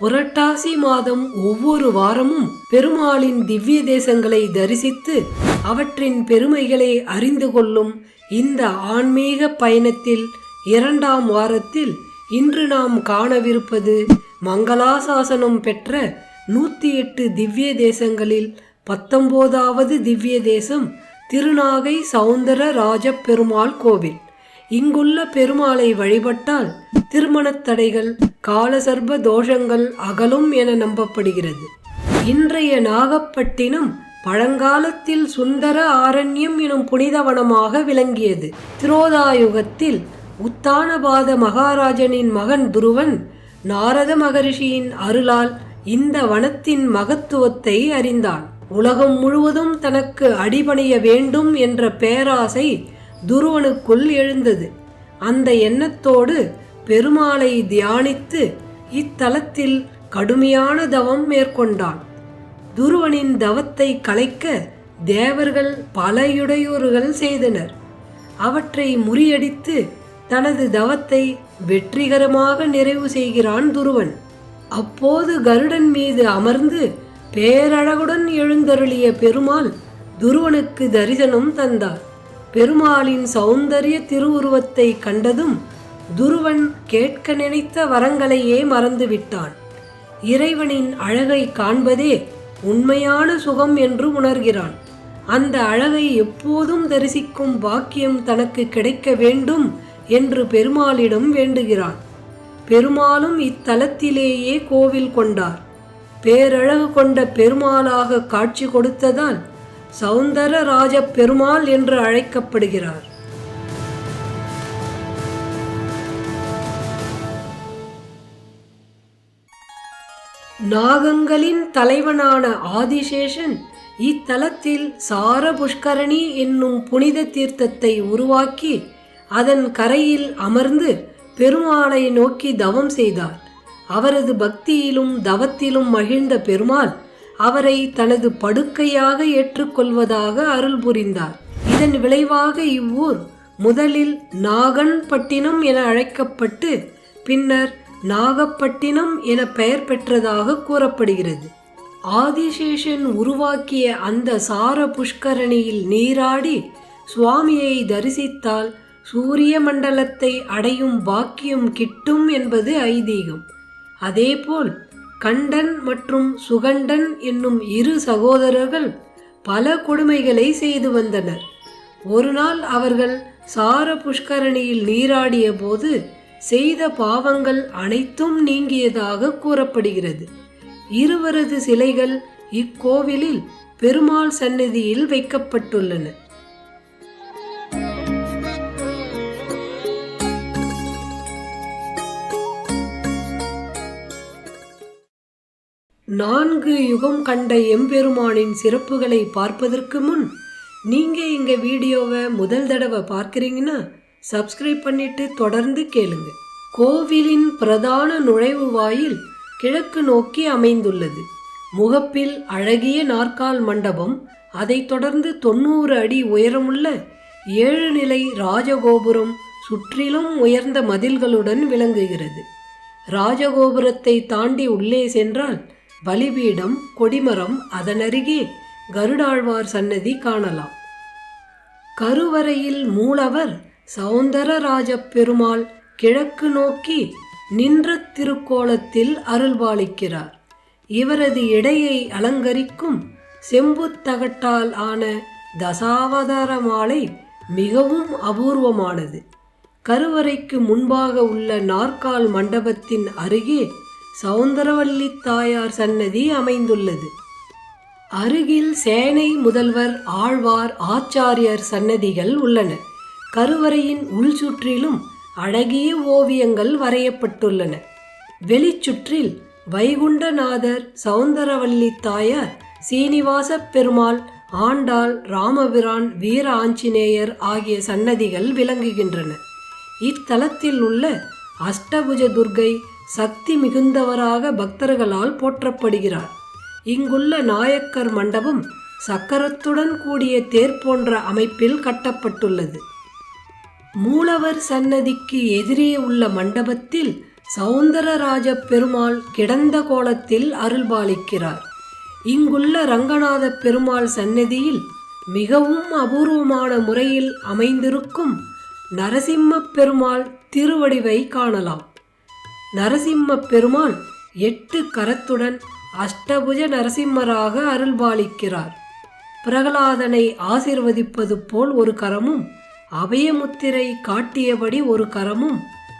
புரட்டாசி மாதம் ஒவ்வொரு வாரமும் பெருமாளின் திவ்ய தேசங்களை தரிசித்து அவற்றின் பெருமைகளை அறிந்து கொள்ளும் இந்த ஆன்மீக பயணத்தில் இரண்டாம் வாரத்தில் இன்று நாம் காணவிருப்பது மங்களாசாசனம் பெற்ற நூற்றி எட்டு திவ்ய தேசங்களில் பத்தொம்போதாவது திவ்ய தேசம் திருநாகை சவுந்தர ராஜ பெருமாள் கோவில். இங்குள்ள பெருமாளை வழிபட்டால் திருமணத் தடைகள் காலசர்ப தோஷங்கள் அகலும் என நம்பப்படுகிறது. இன்றைய நாகப்பட்டினம் பழங்காலத்தில் சுந்தர ஆரண்யம் எனும் புனிதவனமாக விளங்கியது. திரோதாயுகத்தில் உத்தானபாத மகாராஜனின் மகன் துருவன் நாரத மகரிஷியின் அருளால் இந்த வனத்தின் மகத்துவத்தை அறிந்தான். உலகம் முழுவதும் தனக்கு அடிபணிய வேண்டும் என்ற பேராசை துருவனுக்குள் எழுந்தது. அந்த எண்ணத்தோடு பெருமாளை தியானித்து இத்தலத்தில் கடுமையான தவம் மேற்கொண்டான். துருவனின் தவத்தை கலைக்க தேவர்கள் பல இடையூறுகள் செய்தனர். அவற்றை முறியடித்து தனது தவத்தை வெற்றிகரமாக நிறைவு செய்கிறான் துருவன். அப்போது கருடன் மீது அமர்ந்து பேரழகுடன் எழுந்தருளிய பெருமாள் துருவனுக்கு தரிசனம் தந்தார். பெருமாளின் சௌந்தரிய திருவுருவத்தை கண்டதும் துருவன் கேட்க நினைத்த வரங்களையே மறந்துவிட்டான். இறைவனின் அழகை காண்பதே உண்மையான சுகம் என்று உணர்கிறான். அந்த அழகை எப்போதும் தரிசிக்கும் பாக்கியம் தனக்கு கிடைக்க வேண்டும் என்று பெருமாளிடம் வேண்டுகிறான். பெருமாளும் இத்தலத்திலேயே கோவில் கொண்டார். பேரழகு கொண்ட பெருமாளாக காட்சி கொடுத்ததால் சௌந்தர பெருமாள் என்று அழைக்கப்படுகிறார். நாகங்களின் தலைவனான ஆதிசேஷன் இத்தலத்தில் சார புஷ்கரணி என்னும் புனித தீர்த்தத்தை உருவாக்கி அதன் கரையில் அமர்ந்து பெருமாளை நோக்கி தவம் செய்தார். அவரது பக்தியிலும் தவத்திலும் மகிழ்ந்த பெருமாள் அவரை தனது படுக்கையாக ஏற்றுக்கொள்வதாக அருள் புரிந்தார். இதன் விளைவாக இவ்வூர் முதலில் நாகன்பட்டினம் என அழைக்கப்பட்டு பின்னர் நாகப்பட்டினம் என பெயர் பெற்றதாக கூறப்படுகிறது. ஆதிசேஷன் உருவாக்கிய அந்த சார புஷ்கரணியில் நீராடி சுவாமியை தரிசித்தால் சூரிய மண்டலத்தை அடையும் பாக்கியம் கிட்டும் என்பது ஐதீகம். அதேபோல் கண்டன் மற்றும் சுகண்டன் என்னும் இரு சகோதரர்கள் பல கொடுமைகளை செய்து வந்தனர். ஒரு நாள் அவர்கள் சார புஷ்கரணியில் நீராடிய போது செய்த பாவங்கள் அனைத்தும் நீங்கியதாக கூறப்படுகிறது. இருவரது சிலைகள் இக்கோவிலில் பெருமாள் சந்நிதியில் வைக்கப்பட்டுள்ளன. நான்கு யுகம் கண்ட எம்பெருமானின் சிறப்புகளை பார்ப்பதற்கு முன் நீங்கள் எங்கள் வீடியோவை முதல் தடவை பார்க்குறீங்கன்னா சப்ஸ்கிரைப் பண்ணிட்டு தொடர்ந்து கேளுங்க. கோவிலின் பிரதான நுழைவு வாயில் கிழக்கு நோக்கி அமைந்துள்ளது. முகப்பில் அழகிய நாற்கால் மண்டபம் அதைத் தொடர்ந்து தொண்ணூறு அடி உயரமுள்ள ஏழு நிலை ராஜகோபுரம் சுற்றிலும் உயர்ந்த மதில்களுடன் விளங்குகிறது. ராஜகோபுரத்தை தாண்டி உள்ளே சென்றால் பலிபீடம் கொடிமரம் அதனருகே கருடாழ்வார் சன்னதி காணலாம். கருவறையில் மூலவர் சௌந்தரராஜ பெருமாள் கிழக்கு நோக்கி நின்ற திருக்கோலத்தில் அருள்பாலிக்கிறார். இவரது இடையை அலங்கரிக்கும் செம்புத்தகட்டால் ஆன தசாவதார மாலை மிகவும் அபூர்வமானது. கருவறைக்கு முன்பாக உள்ள நாற்கால் மண்டபத்தின் அருகே சௌந்தரவல்லி தாயார் சன்னதி அமைந்துள்ளது. அருகில் சேனை முதல்வர் ஆழ்வார் ஆச்சாரியர் சன்னதிகள் உள்ளன. கருவறையின் உள் சுற்றிலும் அழகிய ஓவியங்கள் வரையப்பட்டுள்ளன. வெளிச்சுற்றில் வைகுண்டநாதர் சௌந்தரவல்லி தாயார் சீனிவாச பெருமாள் ஆண்டாள் ராமபிரான் வீர ஆஞ்சநேயர் ஆகிய சன்னதிகள் விளங்குகின்றன. இத்தலத்தில் உள்ள அஷ்டபுஜ துர்கை சக்தி மிகுந்தவராக பக்தர்களால் போற்றப்படுகிறார். இங்குள்ள நாயக்கர் மண்டபம் சக்கரத்துடன் கூடிய தேர் போன்ற அமைப்பில் கட்டப்பட்டுள்ளது. மூலவர் சன்னதிக்கு எதிரே உள்ள மண்டபத்தில் சௌந்தரராஜ பெருமாள் கிடந்த கோலத்தில் அருள்பாலிக்கிறார் இங்குள்ள ரங்கநாத பெருமாள் சன்னதியில் மிகவும் அபூர்வமான முறையில் அமைந்திருக்கும் நரசிம்ம பெருமாள் திருவடிவை காணலாம். நரசிம்ம பெருமான் எட்டு கரத்துடன் அஷ்டபுஜ நரசிம்மராக அருள்பாலிக்கிறார். பிரகலாதனை ஆசிர்வதிப்பது போல் ஒரு கரமும் அபயமுத்திரை காட்டியபடி ஒரு கரமும்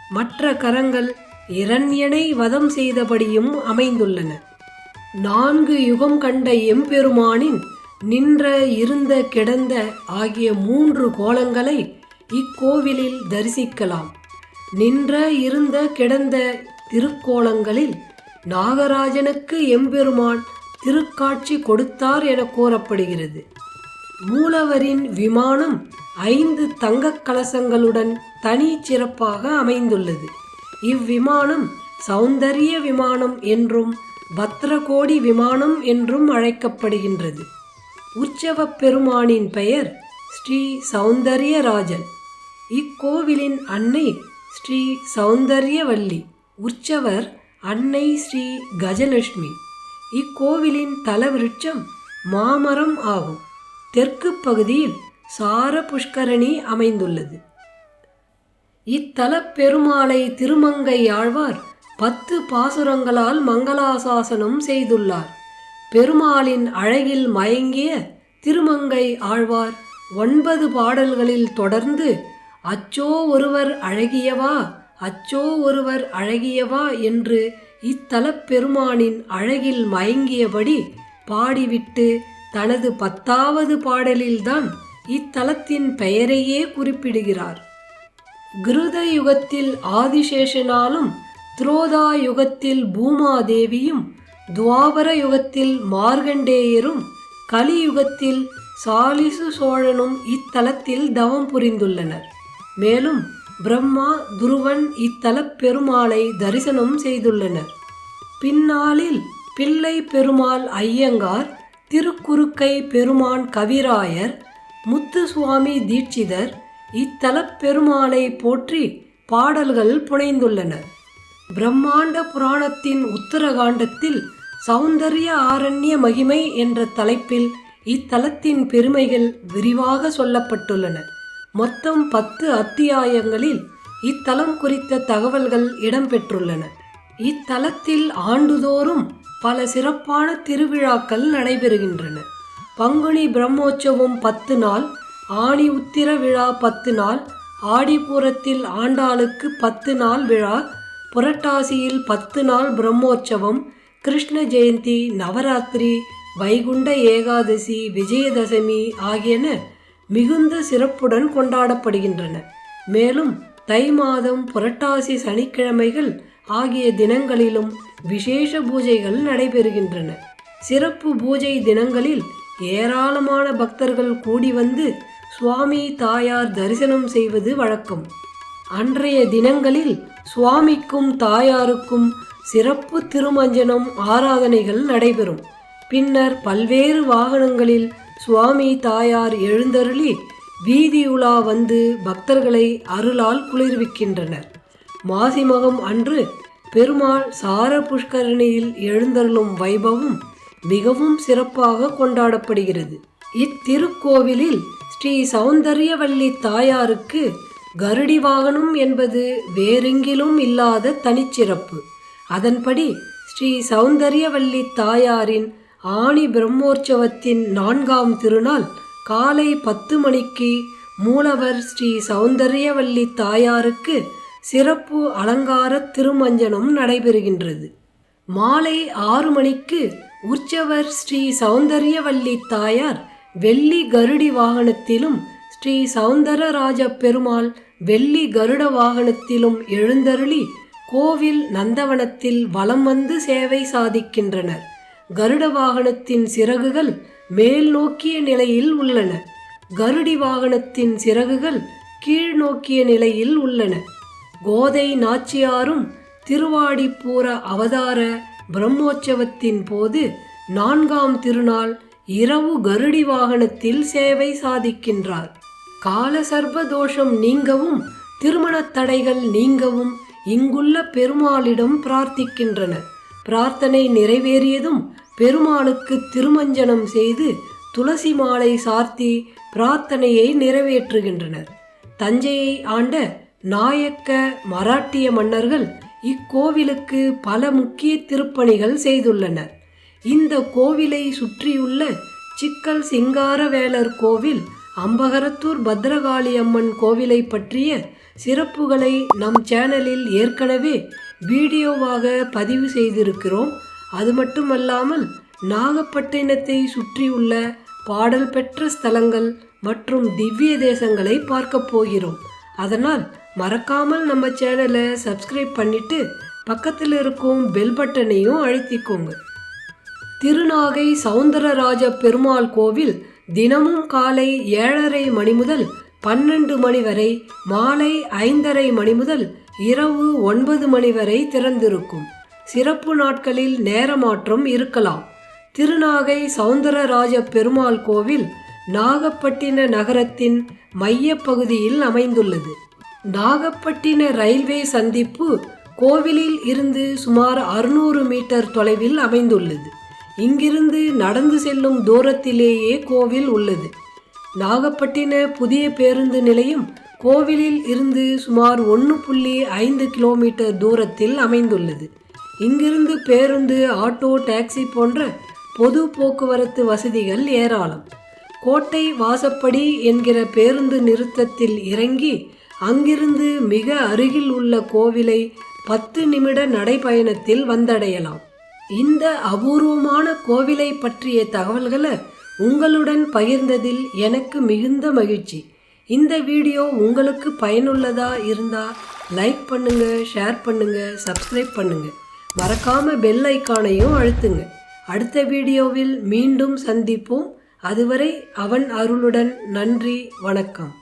மற்ற கரங்கள் இரண்யனை வதம் செய்தபடியும் அமைந்துள்ளன. நான்கு யுகம் கண்ட எம்பெருமானின் நின்ற இருந்த கிடந்த ஆகிய மூன்று கோலங்களை இக்கோவிலில் தரிசிக்கலாம். நின்ற இருந்த கிடந்த திருக்கோலங்களில் நாகராஜனுக்கு எம்பெருமான் திருக்காட்சி கொடுத்தார் என கூறப்படுகிறது. மூலவரின் விமானம் ஐந்து தங்கக் கலசங்களுடன் தனி சிறப்பாக அமைந்துள்ளது. இவ்விமானம் சௌந்தரிய விமானம் என்றும் பத்ரகோடி விமானம் என்றும் அழைக்கப்படுகின்றது. உற்சவ பெருமானின் பெயர் ஸ்ரீ சௌந்தரியராஜன். இக்கோவிலின் அன்னை ஸ்ரீ சௌந்தர்யவல்லி உற்சவர் அன்னை ஸ்ரீ கஜலட்சுமி. இக்கோவிலின் தலவிருட்சம் மாமரம் ஆகும். தெற்கு பகுதியில் சார புஷ்கரணி அமைந்துள்ளது. இத்தல பெருமாளை திருமங்கை ஆழ்வார் பத்து பாசுரங்களால் மங்களாசாசனம் செய்துள்ளார். பெருமாளின் அழகில் மயங்கிய திருமங்கை ஆழ்வார் ஒன்பது பாடல்களில் தொடர்ந்து அச்சோ ஒருவர் அழகியவா? அச்சோ ஒருவர் அழகியவா? என்று இத்தலப் பெருமானின் அழகில் மயங்கியபடி பாடிவிட்டு தனது பத்தாவது பாடலில்தான் இத்தலத்தின் பெயரையே குறிப்பிடுகிறார். கிருத யுகத்தில் ஆதிசேஷனாலும் துரோதா யுகத்தில் பூமாதேவியும் துவாபர யுகத்தில் மார்கண்டேயரும் கலியுகத்தில் சாலிசு சோழனும் இத்தலத்தில் தவம் புரிந்துள்ளனர். மேலும் பிரம்மா துருவன் இத்தலப் பெருமாளை தரிசனம் செய்துள்ளனர். பின்னாளில் பிள்ளை பெருமாள் ஐயங்கார் திருக்குறுக்கை பெருமான் கவிராயர் முத்துசுவாமி தீட்சிதர் இத்தலப் பெருமாளை போற்றி பாடல்கள் புனைந்துள்ளனர் பிரம்மாண்ட புராணத்தின் உத்தரகாண்டத்தில் சௌந்தர்ய ஆரண்ய மகிமை என்ற தலைப்பில் இத்தலத்தின் பெருமைகள் விரிவாக சொல்லப்பட்டுள்ளன. மொத்தம் பத்து அத்தியாயங்களில் இத்தலம் குறித்த தகவல்கள் இடம்பெற்றுள்ளன. இத்தலத்தில் ஆண்டுதோறும் பல சிறப்பான திருவிழாக்கள் நடைபெறுகின்றன. பங்குனி பிரம்மோற்சவம் பத்து நாள் ஆணி உத்திர விழா பத்து நாள் ஆடிபுரத்தில் ஆண்டாளுக்கு பத்து நாள் விழா புரட்டாசியில் பத்து நாள் பிரம்மோற்சவம் கிருஷ்ண ஜெயந்தி நவராத்திரி வைகுண்ட ஏகாதசி விஜயதசமி ஆகியன மிகுந்த சிறப்புடன் கொண்டாடப்படுகின்றன. மேலும் தை மாதம் புரட்டாசி சனிக்கிழமைகள் ஆகிய தினங்களிலும் விசேஷ பூஜைகள் நடைபெறுகின்றன. சிறப்பு பூஜை தினங்களில் ஏராளமான பக்தர்கள் கூடி வந்து சுவாமி தாயார் தரிசனம் செய்வது வழக்கம். அன்றைய தினங்களில் சுவாமிக்கும் தாயாருக்கும் சிறப்பு திருமஞ்சனம் ஆராதனைகள் நடைபெறும். பின்னர் பல்வேறு வாகனங்களில் சுவாமி தாயார் எழுந்தருளி வீதியுலா வந்து பக்தர்களை அருளால் குளிர்விக்கின்றனர். மாசிமகம் அன்று பெருமாள் சார புஷ்கரணியில் எழுந்தருளும் வைபவம் மிகவும் சிறப்பாக கொண்டாடப்படுகிறது. இத்திருக்கோவிலில் ஸ்ரீ சௌந்தரியவல்லி தாயாருக்கு கருடி வாகனம் என்பது வேறெங்கிலும் இல்லாத தனிச்சிறப்பு. அதன்படி ஸ்ரீ சௌந்தரியவல்லி தாயாரின் ஆணி பிரம்மோற்சவத்தின் நான்காம் திருநாள் காலை பத்து மணிக்கு மூலவர் ஸ்ரீ சௌந்தரியவல்லி தாயாருக்கு சிறப்பு அலங்கார திருமஞ்சனம் நடைபெறுகின்றது. மாலை ஆறு மணிக்கு உற்சவர் ஸ்ரீ சௌந்தரியவல்லி தாயார் வெள்ளி கருடி வாகனத்திலும் ஸ்ரீ சௌந்தரராஜ பெருமாள் வெள்ளி கருட வாகனத்திலும் எழுந்தருளி கோவில் நந்தவனத்தில் வலம் வந்து சேவை சாதிக்கின்றனர். கருட வாகனத்தின் சிறகுகள் மேல் நோக்கிய நிலையில் உள்ளன. கருடி வாகனத்தின் சிறகுகள் கீழ் நோக்கிய நிலையில் உள்ளன. கோதை நாச்சியாரும் திருவாடிப்பூர அவதார பிரம்மோற்சவத்தின் போது நான்காம் திருநாள் இரவு கருடி வாகனத்தில் சேவை சாதிக்கின்றார். கால சர்வதோஷம் தோஷம் நீங்கவும் திருமணத் தடைகள் நீங்கவும் இங்குள்ள பெருமாளிடம் பிரார்த்திக்கின்றன. பிரார்த்தனை நிறைவேறியதும் பெருமாளுக்கு திருமஞ்சனம் செய்து துளசி மாலை சார்த்தி பிரார்த்தனையை நிறைவேற்றுகின்றனர். தஞ்சையை ஆண்ட நாயக்க மராட்டிய மன்னர்கள் இக்கோவிலுக்கு பல முக்கிய திருப்பணிகள் செய்துள்ளனர். இந்த கோவிலை சுற்றியுள்ள சிக்கல் சிங்காரவேலர் கோவில் அம்பகரத்தூர் பத்ரகாளி அம்மன் கோவிலை பற்றிய சிறப்புகளை நம் சேனலில் ஏற்கனவே வீடியோவாக பதிவு செய்திருக்கிறோம். அது மட்டுமல்லாமல் நாகப்பட்டினத்தை சுற்றியுள்ள பாடல் பெற்ற ஸ்தலங்கள் மற்றும் திவ்ய தேசங்களை பார்க்க போகிறோம். அதனால் மறக்காமல் நம்ம சேனலை சப்ஸ்கிரைப் பண்ணிட்டு பக்கத்தில் இருக்கும் பெல் பட்டனையும் அழுத்திக்கோங்க. திருநாகை சவுந்தரராஜ பெருமாள் கோவில் தினமும் காலை ஏழரை மணி முதல் பன்னெண்டு மணி வரை மாலை ஐந்தரை மணி முதல் இரவு ஒன்பது மணி வரை திறந்திருக்கும். சிறப்பு நாட்களில் நேரமாற்றம் இருக்கலாம். திருநாகை சவுந்தரராஜ பெருமாள் கோவில் நாகப்பட்டின நகரத்தின் மையப்பகுதியில் அமைந்துள்ளது. நாகப்பட்டின ரயில்வே சந்திப்பு கோவிலில் இருந்து சுமார் அறுநூறு மீட்டர் தொலைவில் அமைந்துள்ளது. இங்கிருந்து நடந்து செல்லும் தூரத்திலேயே கோவில் உள்ளது. நாகப்பட்டின புதிய பேருந்து நிலையம் கோவிலில் இருந்து சுமார் ஒன்று புள்ளி ஐந்து கிலோமீட்டர் தூரத்தில் அமைந்துள்ளது. இங்கிருந்து பேருந்து ஆட்டோ டாக்ஸி போன்ற பொது போக்குவரத்து வசதிகள் ஏராளம். கோட்டை வாசப்படி என்கிற பேருந்து நிறுத்தத்தில் இறங்கி அங்கிருந்து மிக அருகில் உள்ள கோவிலை பத்து நிமிட நடைபயணத்தில் வந்தடையலாம். இந்த அபூர்வமான கோவிலை பற்றிய தகவல்களை உங்களுடன் பகிர்ந்ததில் எனக்கு மிகுந்த மகிழ்ச்சி. இந்த வீடியோ உங்களுக்கு பயனுள்ளதாக இருந்தால் லைக் பண்ணுங்கள் ஷேர் பண்ணுங்கள் சப்ஸ்கிரைப் பண்ணுங்கள் மறக்காம பெல் ஐக்கானையும் அழுத்துங்க. அடுத்த வீடியோவில் மீண்டும் சந்திப்போம். அதுவரை அவன் அருளுடன் நன்றி வணக்கம்.